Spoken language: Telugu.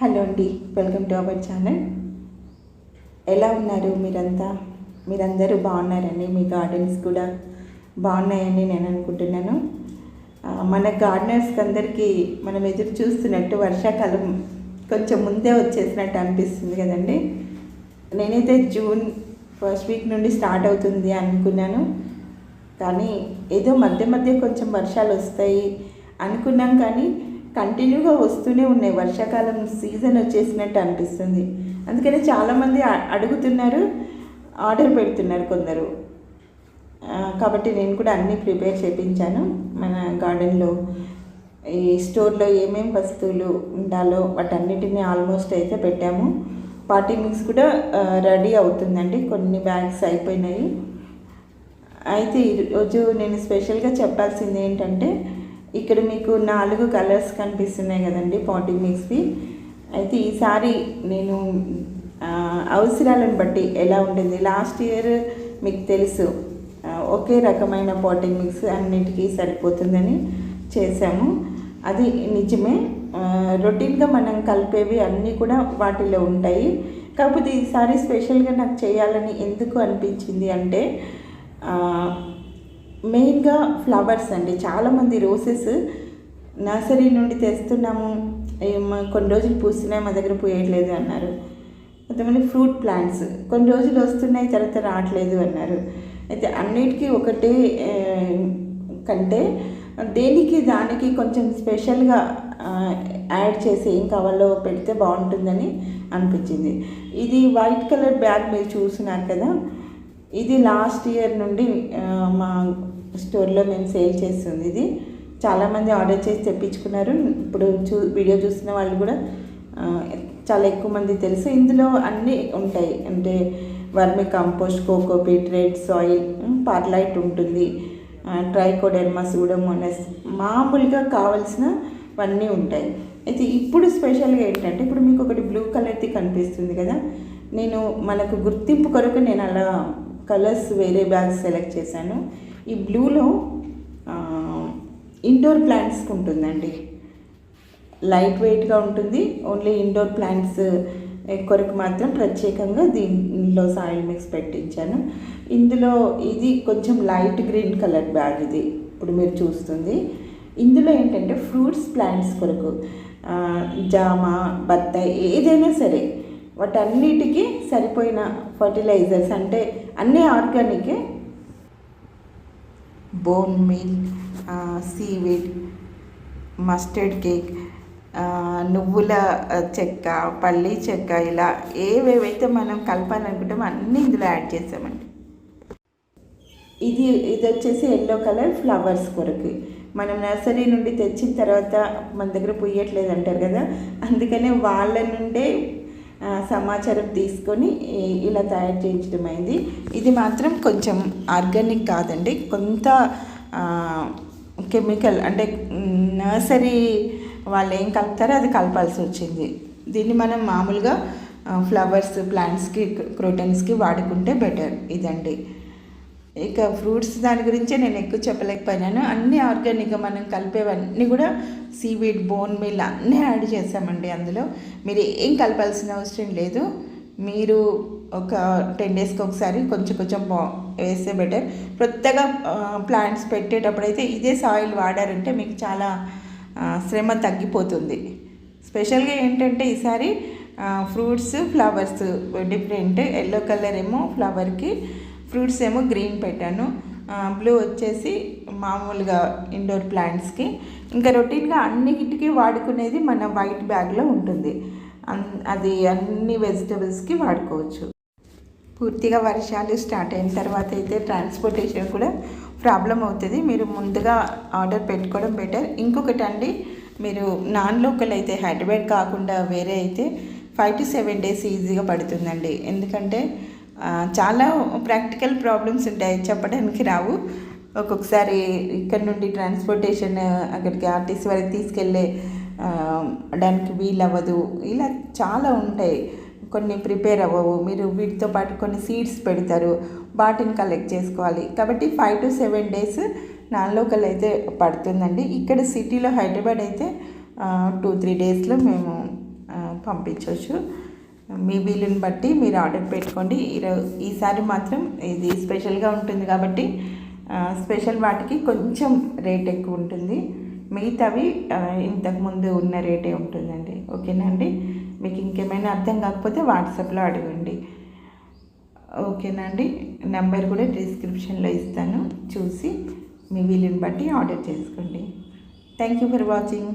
హలో అండి వెల్కమ్ టు అవర్ ఛానల్. ఎలా ఉన్నారు మీరంతా? మీరందరూ బాగున్నారండి? మీ గార్డెన్స్ కూడా బాగున్నాయని నేను అనుకుంటున్నాను. మన గార్డెనర్స్కి అందరికీ మనం ఎదురు చూస్తున్నట్టు వర్షాకాలం కొంచెం ముందే వచ్చేసినట్టు అనిపిస్తుంది కదండి. నేనైతే జూన్ ఫస్ట్ వీక్ నుండి స్టార్ట్ అవుతుంది అనుకున్నాను. కానీ ఏదో మధ్య మధ్య కొంచెం వర్షాలు వస్తాయి అనుకున్నాం కానీ కంటిన్యూగా వస్తూనే ఉన్నాయి. వర్షాకాలం సీజన్ వచ్చేసినట్టు అనిపిస్తుంది. అందుకని చాలామంది అడుగుతున్నారు ఆర్డర్ పెడుతున్నారు కొందరు. కాబట్టి నేను కూడా అన్నీ ప్రిపేర్ చేయించాను మన గార్డెన్లో ఈ స్టోర్లో ఏమేమి వస్తువులు ఉండాలో వాటన్నిటిని ఆల్మోస్ట్ అయితే పెట్టాము. పార్టీ మిక్స్ కూడా రెడీ అవుతుందండి. కొన్ని బ్యాగ్స్ అయిపోయినాయి. అయితే ఈరోజు నేను స్పెషల్గా చెప్పాల్సింది ఏంటంటే ఇక్కడ మీకు నాలుగు కలర్స్ కనిపిస్తున్నాయి కదండి పాటింగ్ మిక్స్వి. అయితే ఈసారి నేను అవసరాలను బట్టి ఎలా ఉంటుంది? లాస్ట్ ఇయర్ మీకు తెలుసు ఒకే రకమైన పాటింగ్ మిక్స్ అన్నిటికీ సరిపోతుందని చేసాము అది నిజమే రొటీన్గా మనం కలిపేవి అన్నీ కూడా వాటిలో ఉంటాయి. కాకపోతే ఈసారి స్పెషల్గా నాకు చేయాలని ఎందుకు అనిపించింది అంటే మెయిన్గా ఫ్లవర్స్ అండి. చాలామంది రోసెస్ నర్సరీ నుండి తెస్తున్నాము. కొన్ని రోజులు పూస్తున్నాయి మా దగ్గర పూయట్లేదు అన్నారు. కొంతమంది ఫ్రూట్ ప్లాంట్స్ కొన్ని రోజులు వస్తున్నాయి తర్వాత రావట్లేదు అన్నారు. అయితే అన్నిటికీ ఒకటే కంటే దేనికి దానికి కొంచెం స్పెషల్గా యాడ్ చేసి ఏం కావాలో పెడితే బాగుంటుందని అనిపించింది. ఇది వైట్ కలర్ బ్యాగ్ మీరు చూస్తున్నారు కదా ఇది లాస్ట్ ఇయర్ నుండి మా స్టోర్లో మేము సేల్ చేస్తుంది ఇది. చాలామంది ఆర్డర్ చేసి తెప్పించుకున్నారు. ఇప్పుడు చూ వీడియో చూస్తున్న వాళ్ళు కూడా చాలా ఎక్కువ మంది తెలుసు. ఇందులో అన్నీ ఉంటాయి. అంటే vermicompost cocopeat red soil perlite ఉంటుంది. ట్రైకోడెర్మా సూడోమోనస్ మామూలుగా కావాల్సినవన్నీ ఉంటాయి. అయితే ఇప్పుడు స్పెషల్గా ఏంటంటే ఇప్పుడు మీకు ఒకటి బ్లూ కలర్ది కనిపిస్తుంది కదా. నేను మనకు గుర్తింపు కొరకు నేను అలా కలర్స్ వేరే బ్యాగ్స్ సెలెక్ట్ చేశాను. ఈ బ్లూలో ఇండోర్ ప్లాంట్స్కి ఉంటుందండి. లైట్ వెయిట్గా ఉంటుంది. ఓన్లీ ఇండోర్ ప్లాంట్స్ కొరకు మాత్రం ప్రత్యేకంగా దీనిలో సాయిల్ మిక్స్ పెట్టించాను. ఇందులో ఇది కొంచెం లైట్ గ్రీన్ కలర్ బ్యాగ్ ఇది ఇప్పుడు మీరు చూస్తుంది. ఇందులో ఏంటంటే ఫ్రూట్స్ ప్లాంట్స్ కొరకు జామ బత్తాయి ఏదైనా సరే వాటన్నిటికీ సరిపోయిన ఫర్టిలైజర్స్ అంటే అన్నీ ఆర్గానికే. Bone meal seaweed mustard cake నువ్వుల చెక్క పల్లి చెక్క ఇలా ఏవేవైతే మనం కలపాలనుకుంటామో అన్నీ ఇందులో యాడ్ చేసామండి. ఇది ఇది వచ్చేసి ఎల్లో కలర్ ఫ్లవర్స్ కొరకు. మనం నర్సరీ నుండి తెచ్చిన తర్వాత మన దగ్గర పుయ్యట్లేదు అంటారు కదా అందుకనే వాళ్ళ నుండే సమాచారం తీసుకొని ఇలా తయారు చేయించడం అయింది. ఇది మాత్రం కొంచెం ఆర్గానిక్ కాదండి. కొంత కెమికల్ అంటే నర్సరీ వాళ్ళు ఏం కలుపుతారో అది కలపాల్సి వచ్చింది. దీన్ని మనం మామూలుగా ఫ్లవర్స్ ప్లాంట్స్కి క్రోటన్స్కి వాడుకుంటే బెటర్ ఇదండి. ఇక ఫ్రూట్స్ దాని గురించే నేను ఎక్కువ చెప్పలేకపోయినాను. అన్నీ ఆర్గానిక్గా మనం కలిపేవన్నీ కూడా సీవీడ్ బోన్ మిల్ అన్నీ యాడ్ చేసామండి అందులో. మీరు ఏం కలపాల్సిన అవసరం లేదు. మీరు ఒక టెన్ డేస్కి ఒకసారి కొంచెం కొంచెం బా వేస్తే బెటర్. కొత్తగా ప్లాంట్స్ పెట్టేటప్పుడు అయితే ఇదే సాయిల్ వాడారంటే మీకు చాలా శ్రమ తగ్గిపోతుంది. స్పెషల్గా ఏంటంటే ఈసారి fruits flowers different. Yellow colour ఏమో ఫ్లవర్కి ఫ్రూట్స్ ఏమో గ్రీన్ పెట్టాను. బ్లూ వచ్చేసి మామూలుగా ఇండోర్ ప్లాంట్స్కి. ఇంకా రొటీన్గా అన్నిటికీ వాడుకునేది మన వైట్ బ్యాగ్లో ఉంటుంది. అన్- అది అన్ని వెజిటబుల్స్కి వాడుకోవచ్చు. పూర్తిగా వర్షాలు స్టార్ట్ అయిన తర్వాత అయితే ట్రాన్స్పోర్టేషన్ కూడా ప్రాబ్లం అవుతుంది. మీరు ముందుగా ఆర్డర్ పెట్టుకోవడం బెటర్. ఇంకొకటి అండి మీరు నాన్ లోకల్ అయితే హైదరాబాద్ కాకుండా వేరే అయితే ఫైవ్ టు సెవెన్ డేస్ ఈజీగా పడుతుందండి. ఎందుకంటే చాలా ప్రాక్టికల్ ప్రాబ్లమ్స్ ఉంటాయి చెప్పడానికి రావు. ఒక్కొక్కసారి ఇక్కడ నుండి ట్రాన్స్పోర్టేషన్ అక్కడికి ఆర్టీసీ వరకు తీసుకెళ్ళే దానికి వీలవ్వదు. ఇలా చాలా ఉంటాయి. కొన్ని ప్రిపేర్ అవ్వవు. మీరు వీటితో పాటు కొన్ని సీడ్స్ పెడతారు. వాటిని కలెక్ట్ చేసుకోవాలి. కాబట్టి five to seven days non local అయితే పడుతుందండి. ఇక్కడ సిటీలో హైదరాబాద్ అయితే టూ త్రీ డేస్లో మేము పంపించవచ్చు మీ వీలుని బట్టి మీరు ఆర్డర్ పెట్టుకోండి. ఈసారి మాత్రం ఇది స్పెషల్గా ఉంటుంది కాబట్టి స్పెషల్ వాటికి కొంచెం రేట్ ఎక్కువ ఉంటుంది. మిగతావి ఇంతకుముందు ఉన్న రేటే ఉంటుందండి. ఓకేనండి మీకు ఇంకేమైనా అర్థం కాకపోతే వాట్సాప్లో అడగండి. ఓకేనండి నెంబర్ కూడా డిస్క్రిప్షన్లో ఇస్తాను. చూసి మీ వీలుని బట్టి ఆర్డర్ చేసుకోండి. Thank you for watching.